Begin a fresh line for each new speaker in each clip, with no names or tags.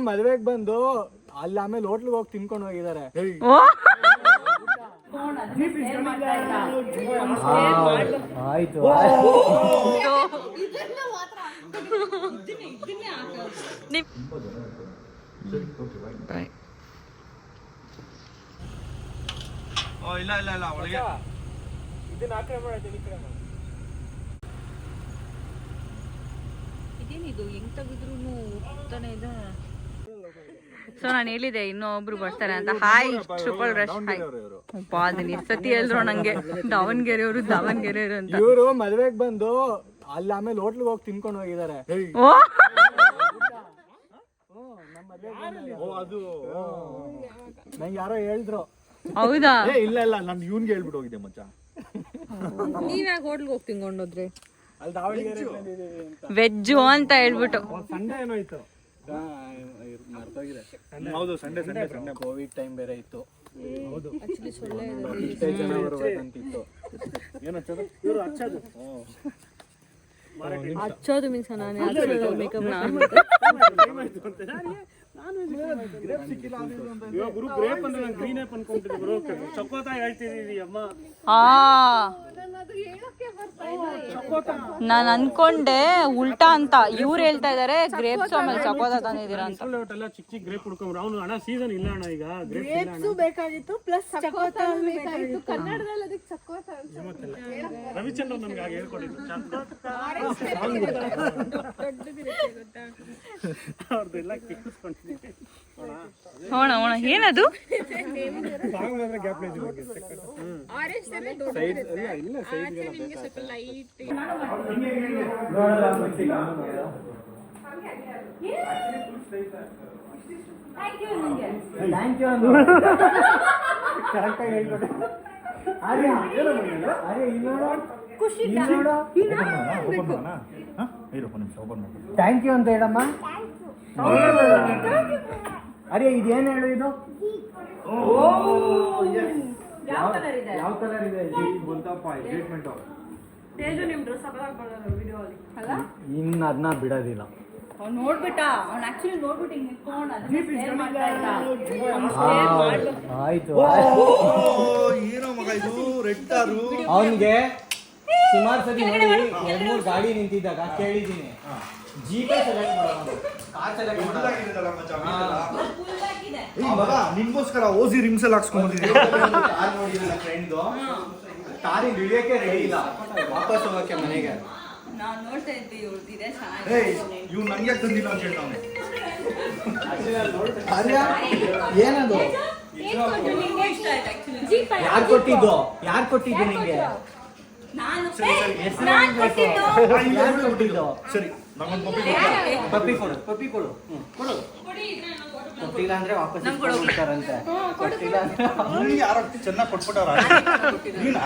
ಮದ್ವೆಗ್ ಬಂದು ಅಲ್ಲಿ ಆಮೇಲೆ ಹೋಟ್ಲ್ಗೆ ಹೋಗಿ ತಿನ್ಕೊಂಡು ಹೋಗಿದ್ದಾರೆ
ಓ.
ಆಯ್ತು
ಇಲ್ಲ ಇಲ್ಲ ಇಲ್ಲ ಒಳಗೆ.
ಇದನ್ನ ಆ ಕಡೆ ಮಾಡ್ತೀನಿ ಈ ಕಡೆ ಮಾಡು.
ಇದೇನಿದು ಹೆಂಗ್ ತೆಗೆದ್ರು ಹೋಗ್ತಾನೆ ಇದೆ? ಸೊ ನಾನು ಹೇಳಿದೆ ಇನ್ನೊಬ್ರು ಬರ್ತಾರೆ ಅಂತ. ಹಾಯ್ ಟ್ರಿಪಲ್ ರಶ್ ಹಾಯ್ ಅಪ್ಪಾ ಅದನ್ನ ಎಷ್ಟ್ ಸತಿ ಹೇಳಿದ್ರು ನಂಗೆ. ದಾವಣಗೆರೆಯವರು ದಾವಣಗೆರೆಯವರು ಅಂತ.
ಇವರು ಮದ್ವೆಗ್ ಬಂದು ಅಲ್ಲಿ ಆಮೇಲೆ ಹೋಟ್ಲಿಗೆ ಹೋಗಿ ತಿನ್ಕೊಂಡು ಹೋಗಿದ್ದಾರೆ
ಓ.
ಓ ಅದು.
ನಂಗೆ ಯಾರೋ ಹೇಳಿದ್ರು.
ಹೌದಾ?
ಏ ಇಲ್ಲ ಇಲ್ಲ ನಾನು ಇವನ್ಗೆ ಹೇಳ್ಬಿಟ್ಟು ಹೋಗಿದ್ದೆ ಮಚ್ಚ.
ನೀವ್ಯಾಗ ಹೋಟ್ಲಿಗೆ ಹೋಗಿ ತಿನ್ಕೊಂಡೋದ್ರಿ ವೆಜ್ಜು ಅಂತ ಹೇಳ್ಬಿಟ್ಟು.
ಸಂಡೆ ಏನೋ ಇತ್ತು.
ಹೌದು. Sunday Sunday Sunday
Covid time ಬೇರೆ ಇತ್ತು. ಹೌದು. ಇಷ್ಟೇ ಜನ ಬರ್ಬೇಕಂತಿತ್ತು.
ಇವರು ಹಚ್ಚೋದು
ಹಚ್ಚೋದು ಮೀನ್ಸ್ ನಾನು ಮೇಕಪ್
ಗುರು ಗ್ರೇಪ್ ಅಂದ್ರೆ ನಾನು ಗ್ರೀನ್ ಆಪ್ ಅನ್ಕೊಂಡ್ಬಿಟ್ಟು ಗುರು ಚಕೋತ ಹೇಳ್ತಿದೀವಿ ಅಮ್ಮ
ಆ. ನಾನು ಅನ್ಕೊಂಡೆ ಉಲ್ಟಾ ಅಂತ. ಇವ್ರು ಹೇಳ್ತಾ ಇದಾರೆ ಗ್ರೇಪ್ಸ್ ಆಮೇಲೆ ಸಪೋದ ತಂದಿದ್ದೀರಾ ಅಂತ.
ಎಲ್ಲ ಚಿಕ್ಕ ಚಿಕ್ಕ ಗ್ರೇಪ್ ಹುಡ್ಕೊಂಡ್ರು ಅವ್ನು ಅಣ್ಣ ಸೀಸನ್ ಇಲ್ಲ ಅಣ್ಣ ಈಗ. ಗ್ರೇಪ್ ಇಲ್ಲ ಅಣ್ಣ.
ಬೇಕಾಗಿತ್ತು ಪ್ಲಸ್ ಚಕೋತ ಬೇಕಾಗಿತ್ತು. ಕನ್ನಡದಲ್ಲಿ ಅದಕ್ಕೆ ಚಕೋತ
ರವಿಚಂದ್ರನ್ ನಮ್ಗೆ ಆಗ ಹೇಳ್ಕೊಟ್ಟಿದ್ದು ಚಕೋತ ಅವ್ರದ್ದೆಲ್ಲ ಕೇಳಿಸ್ಕೊಂಡಿದ್ದೀನಿ
ಹೋಣ ಹೋಣ ಏನದು
ಆರೆಂಜ್ ತರ
ಇಲ್ಲ ಸೈಡ್
ನಿಮ್ಗೆ ಸ್ವಲ್ಪ ಲೈಟ್
ಥ್ಯಾಂಕ್ ಯು ಅಂತ ಕರೆಕ್ಟಾಗಿ ಅರೆ ಇದೇನು ಹೇಳು ಇದು? ಯಾವ ಕಲರ್ ಇದೆ?
ಬಂತಪ್ಪ ಟ್ರೀಟ್ಮೆಂಟ್
ಇನ್ನು ಅದನ್ನ ಬಿಡೋದಿಲ್ಲ.
ಅವ್ನು ನೋಡ್ಬಿಟ್ಟ. ಅವ್ನು ಆಕ್ಚುಲಿ ನೋಡ್ಬಿಟ್ಟು ಹಿಂಗ್ ನಿಂತ್ಕೊಂಡು
ಆಯ್ತು.
ಏನೋ ಮಗ ಇದು ರೆಡ್
ಅವನಿಗೆ ಸುಮಾರು ಸತಿ ನೋಡಿ ಎರಡ್ ಮೂರು ಗಾಡಿ ನಿಂತಿದ್ದಾಗ ಕೇಳಿದ್ದೀನಿ. ಜೀಪೇ ಸೆಲೆಕ್ಟ್ ಮಾಡೋಣ ಕಾರ್ ಸೆಲೆಕ್ಟ್
ಮಗ ನಿನ್ಗೋಸ್ಕರ ಓಸಿ ರಿಮ್ಸ್ ಎಲ್ಲ ಹಾಕ್ಸ್ಕೊಂಡ್ ಬಂದಿದ್ದೀನಿ
ಕಾರ್ ನೋಡಿ ನನ್ನ ಫ್ರೆಂಡ್ದು ಕಾರಿಗೆ ಇಳಿಯಕ್ಕೆ ರೆಡಿ ಇಲ್ಲ ವಾಪಸ್ ಹೋಗಕ್ಕೆ ಮನೆಗೆ.
ನಾನು ನೋಡ್ತಾ ಇದ್ದೆ ಇವ್ರದ್ದು ಇದೆ
ಏಯ್ ಇವ್ ನನಗೆ ಯಾಕೆ ತಂದಿಲ್ಲ ಅಂತ ಹೇಳ್ತಾನೆ
ಏನದು?
ಇಷ್ಟ ಆಯ್ತು ಆಕ್ಚುಲಿ
ಯಾರು ಕೊಟ್ಟಿದ್ದು? ಯಾರು ಕೊಟ್ಟಿದ್ದು ನಿಂಗೆ?
ನಾನು ನಾನ್
ಹೇಳ್ಬೇಕು.
ಕೊಟ್ಟಿದ್ದು.
ಯಾರು ಕೊಟ್ಟಿದ್ದು.
ಸರಿ. ನಮ್ಮೊಂದು ಪಪ್ಪಿ
ಪಪ್ಪಿ ಕೊಡು ಪಪ್ಪಿ ಕೊಡು. ಹ್ಮ್, ಕೊಡು. ಕೊಟ್ಟಿಲ್ಲ ಅಂದ್ರೆ ವಾಪಸ್ ಇಸ್ಕೊಂಡ್ಬಿಡ್ತಾರಂತೆ ಕೊಟ್ಟಿಲ್ಲ ಅಂದ್ರೆ
ಯಾರು ಚೆನ್ನಾಗಿ ಕೊಟ್ಬಿಟ್ಟವ್ರ? ನೀನಾ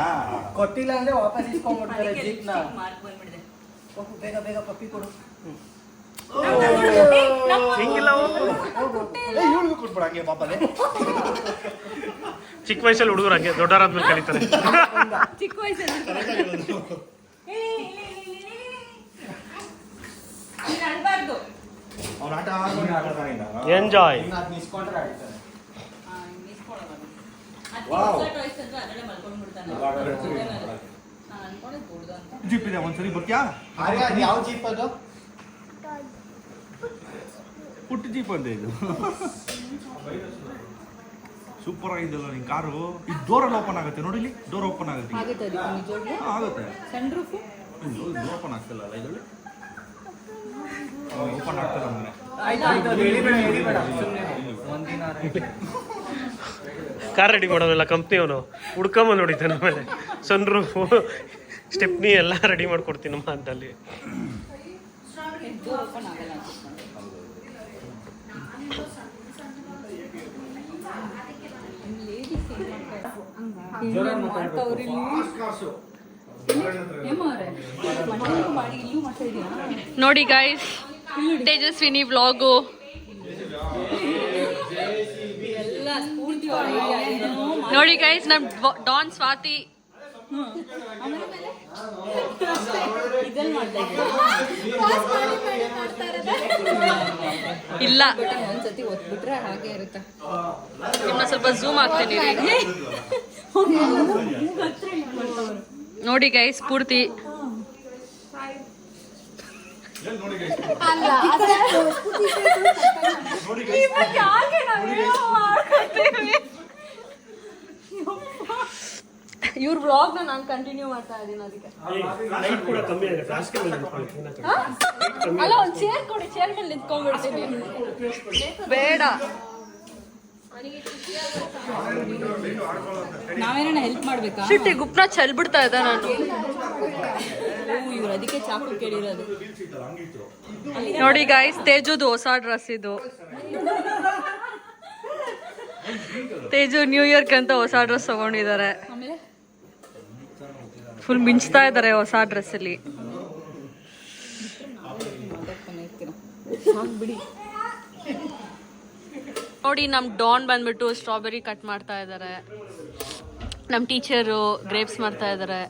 ಕೊಟ್ಟಿಲ್ಲ? ಅಂದ್ರೆ ವಾಪಸ್ ಇಸ್ಕೊಂಡ್ಬಿಡ್ತಾರೆ ಜೀಪ್ನ. ಹೋಗು, ಬೇಗ ಬೇಗ ಪಪ್ಪಿ ಕೊಡು.
ಹಿಂಗಿಲ್ಲ
ಇವ್ಳಿಗೂ ಕೊಟ್ಬಿಡ ಹಂಗೆ ಪಾಪನೇ.
ಚಿಕ್ಕ ವಯಸ್ಸಲ್ಲಿ ಹುಡುಗರು ಹಂಗೆ ದೊಡ್ಡವರಾದ್ಮೇಲೆ ಕಲಿತಾರೆ.
ಚಿಕ್ಕ ವಯಸ್ಸಲ್ಲಿ. ಅಂತ.
ಜೀಪ್ ಇದೆ ಒಂದ್ಸರಿ ಬರ್ತ್ಯಾ?
ಯಾವ ಜೀಪ್ ಅದು?
ಪುಟ್ಟ ಜೀಪ್ ಅಂತ ಇದು. ಸೂಪರ್ ಆಗಿದೆಲ್ಲ ನಿನ್ ಕಾರು? ಈ ಡೋರ್ ಎಲ್ಲ ಓಪನ್ ಆಗುತ್ತೆ ನೋಡಿ ಇಲ್ಲಿ. ಡೋರ್ ಓಪನ್ ಆಗುತ್ತೆ
ಆಗುತ್ತೆ ಸಣ್ಣ
ಡೋರ್ ಓಪನ್ ಆಗ್ತಿಲ್ಲ ಇದರಲ್ಲಿ? ಓಪನ್ ಆಗ್ತಿಲ್ಲ
ಮನೆ
ಕಾರ್ ರೆಡಿ ಮಾಡೋದಿಲ್ಲ ಕಂಪ್ನಿಯವನು. ಹುಡ್ಕೊಂಬಂದು ಹೊಡಿತಾನೆ ಆಮೇಲೆ. ಸನ್ ರೂಫು ಸ್ಟೆಪ್ನಿ ಎಲ್ಲ ರೆಡಿ ಮಾಡ್ಕೊಡ್ತೀನಮ್ಮ ಅಂತಲ್ಲಿ?
ನೋಡಿ ಗೈಸ್ ತೇಜಸ್ವಿನಿ ವ್ಲಾಗು ನೋಡಿ ಗೈಸ್ ನಮ್ ಡಾನ್ ಸ್ವಾತಿ. ಇಲ್ಲ.
ಹಾಗೆ ಇರುತ್ತೆ
ಇನ್ನ ಸ್ವಲ್ಪ ಝೂಮ್ ಆಗ್ತೀನಿ ನೋಡಿ ಗೈಸ್ ಪೂರ್ತಿ. ಇವ್ರ ಬ್ಲಾಗ್ ನಾನು ಕಂಟಿನ್ಯೂ ಮಾಡ್ತಾ ಇದ್ದೀನಿ ಅದಕ್ಕೆ. ಅಲ್ಲ ಒಂದು ಚೇರ್ ಕೊಡಿ. ಚೇರ್ ಮೇಲೆ ನಿಂತ್ಕೊಂಡ್ಬಿಡ್ತೀನಿ. ಬೇಡ.
ನಾವೇನ ಹೆಲ್ಪ್ ಮಾಡ್ಬೇಕಾ?
ಶಿಟ್ಟಿ ಗುಪ್ನ ಚೆಲ್ಬಿಡ್ತಾ ಇದ್ದ ನಾನು.
ಇವ್ರು ಅದಕ್ಕೆ ಚಾಕು ಕೇಳಿರೋದು.
ನೋಡಿ ಗಾಯ್ಸ್ ತೇಜುದು ಹೊಸ ಡ್ರೆಸ್ ಇದು. ತೇಜು ನ್ಯೂ ಇಯರ್ಕ್ ಅಂತ ಹೊಸ ಡ್ರೆಸ್ ತಗೊಂಡಿದ್ದಾರೆ. ಫುಲ್ ಮಿಂಚ್ತಾ ಇದ್ದಾರೆ ಹೊಸ ಡ್ರೆಸ್ ಅಲ್ಲಿ. ನೋಡಿ ನಮ್ ಡಾನ್ ಬಂದ್ಬಿಟ್ಟು ಸ್ಟ್ರಾಬೆರಿ ಕಟ್ ಮಾಡ್ತಾ ಇದ್ದಾರೆ. ನಮ್ ಟೀಚರು ಗ್ರೇಪ್ಸ್ ಮಾಡ್ತಾ ಇದ್ದಾರೆ.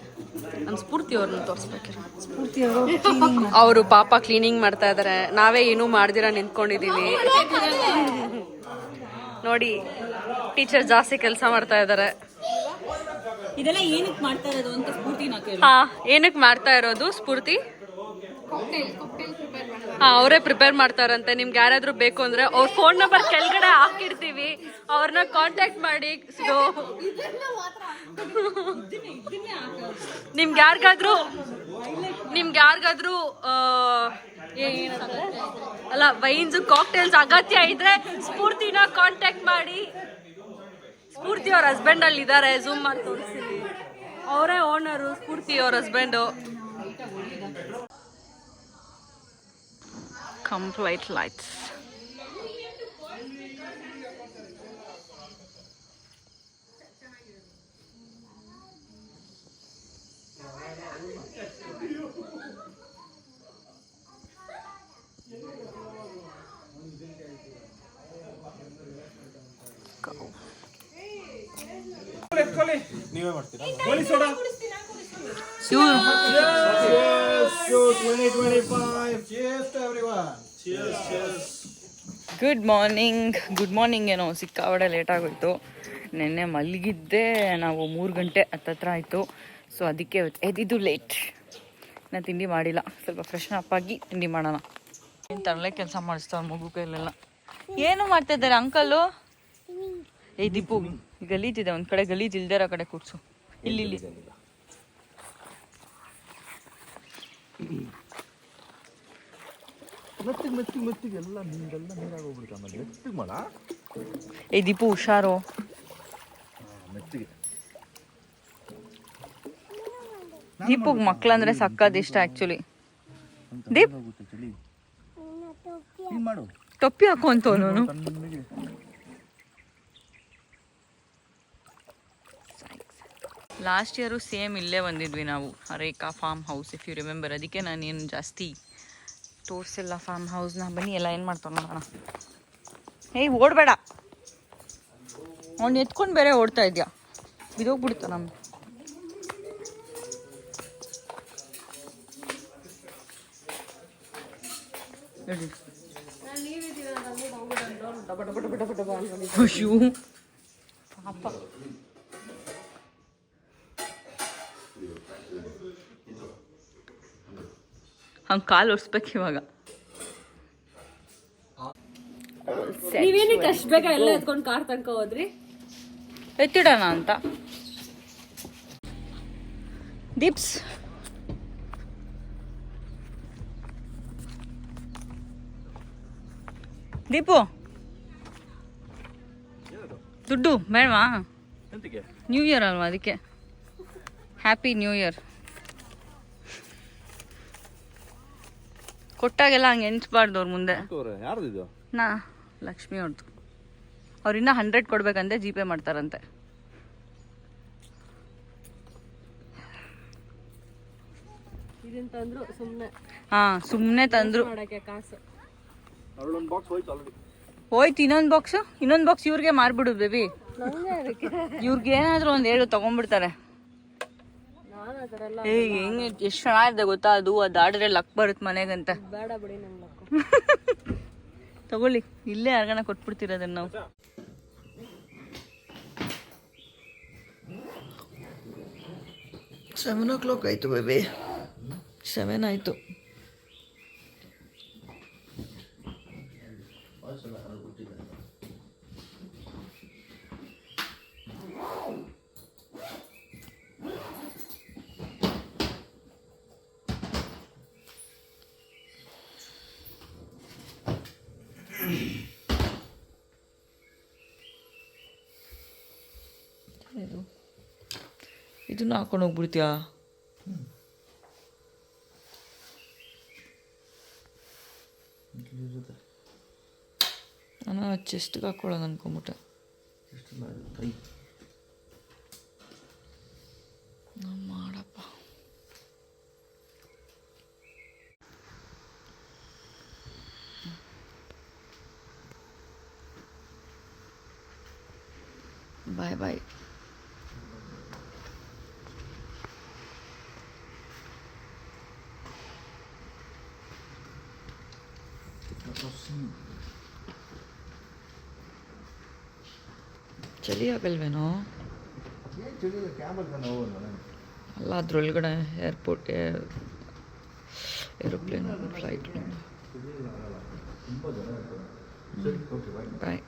ನಮ್ ಸ್ಫೂರ್ತಿ ಅವ್ರನ್ನ ತೋರಿಸ್ಬೇಕಿರ. ಅವರು ಪಾಪ ಕ್ಲೀನಿಂಗ್ ಮಾಡ್ತಾ ಇದ್ದಾರೆ ನಾವೇ ಏನೂ ಮಾಡ್ದಿರ ನಿಂತ್ಕೊಂಡಿದೀವಿ. ನೋಡಿ ಟೀಚರ್ ಜಾಸ್ತಿ ಕೆಲಸ ಮಾಡ್ತಾ ಇದ್ದಾರೆ
ಇದೆಲ್ಲ ಏನಕ್ಕೆ ಮಾಡ್ತಾ ಇರೋದು ಅಂತ ಸ್ಫೂರ್ತಿ ನಾ ಕೇಳಿ
ಹಾ ಏನಕ್ಕೆ ಮಾಡ್ತಾ ಇರೋದು ಸ್ಫೂರ್ತಿ? ಹಾ ಅವರೇ ಪ್ರಿಪೇರ್ ಮಾಡ್ತಾರಂತೆ. ನಿಮ್ಗೆ ಯಾರಾದ್ರೂ ಬೇಕು ಅಂದ್ರೆ ಅವ್ರ ಫೋನ್ ನಂಬರ್ ಕೆಳಗಡೆ ಹಾಕಿರ್ತೀವಿ. ಅವ್ರನ್ನ ಕಾಂಟ್ಯಾಕ್ಟ್ ಮಾಡಿ ನಿಮ್ಗೆ ಯಾರಿಗಾದ್ರೂ ನಿಮ್ಗೆ ಯಾರಿಗಾದ್ರೂ? ಅಲ್ಲ ವೈನ್ಸ್ ಕಾಕ್ಟೇಲ್ಸ್ ಅಗತ್ಯ ಇದ್ರೆ ಸ್ಫೂರ್ತಿನ ಕಾಂಟ್ಯಾಕ್ಟ್ ಮಾಡಿ. ಸ್ಫೂರ್ತಿ ಅವ್ರ ಹಸ್ಬೆಂಡ್ ಅಲ್ಲಿ ಇದ್ದಾರೆ ಝೂಮ್ ಮಾಡಿ ತೋರಿಸ್ತೀನಿ. ಅವರೇ ಓನರು ಸ್ಫೂರ್ತಿ ಅವ್ರ ಹಸ್ಬೆಂಡು ಕಂಪ್ಲೈಟ್ ಲೈಟ್ಸ್
ನೀವೇ ಮಾಡ್ತೀರಾ?
ಗುಡ್ ಮಾರ್ನಿಂಗ್ ಗುಡ್ ಮಾರ್ನಿಂಗ್ ಏನೋ ಸಿಕ್ಕಾವಡೆ ಲೇಟ್ ಆಗೋಯ್ತು. ನಿನ್ನೆ ಮಲಗಿದ್ದೆ ನಾವು ಮೂರು ಗಂಟೆ ಹತ್ತತ್ರ ಆಯಿತು. ಸೊ ಅದಕ್ಕೆ ಎದ್ದಿದ್ದು ಲೇಟ್ ನಾನು ತಿಂಡಿ ಮಾಡಿಲ್ಲ. ಸ್ವಲ್ಪ ಫ್ರೆಶ್ ಅಪ್ ಆಗಿ ತಿಂಡಿ ಮಾಡೋಣ. ಏನು ತರಲೆ ಕೆಲಸ ಮಾಡಿಸ್ತಾವ ಮಗು ಕೈಲೆಲ್ಲ? ಏನು ಮಾಡ್ತಾ ಇದ್ದಾರೆ ಅಂಕಲು? ಏ ದೀಪು ಗಲೀಜಿದೆ ಒಂದು ಕಡೆ ಗಲೀಜ್ ಇಲ್ದೇ ಇರೋ ಕಡೆ ಕೂರ್ಸು. ಇಲ್ಲಿ ಇಲ್ಲಿ.
ಮೆತ್ತಿಗೆ ಮೆತ್ತಿಗೆ ಮೆತ್ತಿಗೆ ಎಲ್ಲ ನೀರೆಲ್ಲ ನೀರಾಗೋಗ್ಬಿಡ್ತು ಆಮೇಲೆ. ಮೆತ್ತಿಗೆ ಮಾಡ.
ಏ ದೀಪು ಹುಷಾರು.
ಮೆತ್ತಿಗೆ.
ದೀಪು ಮಕ್ಳಂದ್ರೆ ಸಕ್ಕತ್ ಇಷ್ಟ ಆಕ್ಚುಲಿ ದೀಪ್.
ಮಾಡು.
ಟೊಪ್ಪಿ ಲಾಸ್ಟ್ ಇಯರು ಸೇಮ್ ಇಲ್ಲೇ ಬಂದಿದ್ವಿ ನಾವು Rekha farm house if you remember ಅದಕ್ಕೆ ನಾನೇನು ಜಾಸ್ತಿ ತೋರಿಸಿಲ್ಲ ಫಾರ್ಮ್ ಹೌಸ್ನ ಬನ್ನಿ, ಎಲ್ಲ ಏನು ಮಾಡ್ತಾವ ನೋಡೋಣ. ಏಯ್, ಓಡಬೇಡ. ಅವ್ನು ಎತ್ಕೊಂಡು ಬೇರೆ ಓಡ್ತಾ ಇದೆಯಾ? ಬಿದೋಗ್ಬಿಡ್ತ ನಮ್ಮ ಪಾಪ. ಹಂಗೆ ಕಾಲು ಒರ್ಸ್ಬೇಕು ಇವಾಗ.
ನೀವೇನಕ್ಕೆ ಅಷ್ಟು ಬೇಗ ಎಲ್ಲ ಎತ್ಕೊಂಡು ಕಾರ್ ತನಕ ಹೋದ್ರಿ?
ಎತ್ತಿಡೋಣ ಅಂತ. ದೀಪ್ಸ್. ದೀಪು. ದುಡ್ಡು ಬೇಡವಾ? ನ್ಯೂ ಇಯರ್ ಅಲ್ವಾ ಅದಕ್ಕೆ? ಹ್ಯಾಪಿ ನ್ಯೂ ಇಯರ್ ಕೊಟ್ಟಾಗೆಲ್ಲ ಹಂಗೆ ಎಣಿಸ್ಬಾರ್ದು ಅವ್ರ ಮುಂದೆ.
ಯಾರ್ದು ಇದು
ನಾ ಲಕ್ಷ್ಮಿ ಅವ್ರದ್ದು ಅವ್ರು ಇನ್ನೂ ಹಂಡ್ರೆಡ್ ಕೊಡ್ಬೇಕಂತೆ ಜಿ ಪೇ ಮಾಡ್ತಾರಂತೆ. ಹಾ ಸುಮ್ಮನೆ ತಂದ್ರು.
ಹೋಯ್ತು
ಇನ್ನೊಂದು ಬಾಕ್ಸ್ ಇನ್ನೊಂದ್ ಬಾಕ್ಸ್ ಇವ್ರಿಗೆ ಮಾರ್ಬಿಡು ಬೇಬಿ ಇವ್ರಿಗೆ ಏನಾದ್ರು ಒಂದ್ ಹೇಳು ತಗೊಂಡ್ಬಿಡ್ತಾರೆ. ಏ ಹೆಂಗ್ ಎಷ್ಟು ಚೆನ್ನಾಗಿದೆ ಗೊತ್ತಾ? ಅದು ಅದು ಆಡಿದ್ರೆ ಲಕ್ ಬರುತ್ತೆ ಮನೆಗಂತ.
ಬೇಡ ಬಿಡಿ ನಮ್ಗೆ
ತಗೊಳ್ಳಿ ಇಲ್ಲೇ ಯಾರ್ಗಣ ಕೊಟ್ಬಿಡ್ತೀರ ಅದನ್ನ ನಾವು.
ಸೆವೆನ್ ಓ ಕ್ಲಾಕ್ ಆಯಿತು ಬೇಬಿ ಸೆವೆನ್ ಆಯಿತು. ಇದು. ಇದನ್ನ ಹಾಕೊಂಡು ಹೋಗ್ಬಿಡ್ತೀಯಾ? ನಾನು ಚೆಸ್ಟ್ಗೆ ಹಾಕೊಳ್ಳೋದು ಅನ್ಕೊಂಬಿಟ್ಟೆ. ಮಾಡಪ್ಪ. ಬಾಯ್ ಬಾಯ್. ಚಳಿ ಆಗಲ್ವೇನೋ ಅಲ್ಲ ಅದ್ರೊಳಗಡೆ ಏರ್ಪೋರ್ಟ್ ಏರೋಪ್ಲೇನ್ ಫ್ಲೈಟ್ ಬಾಯ್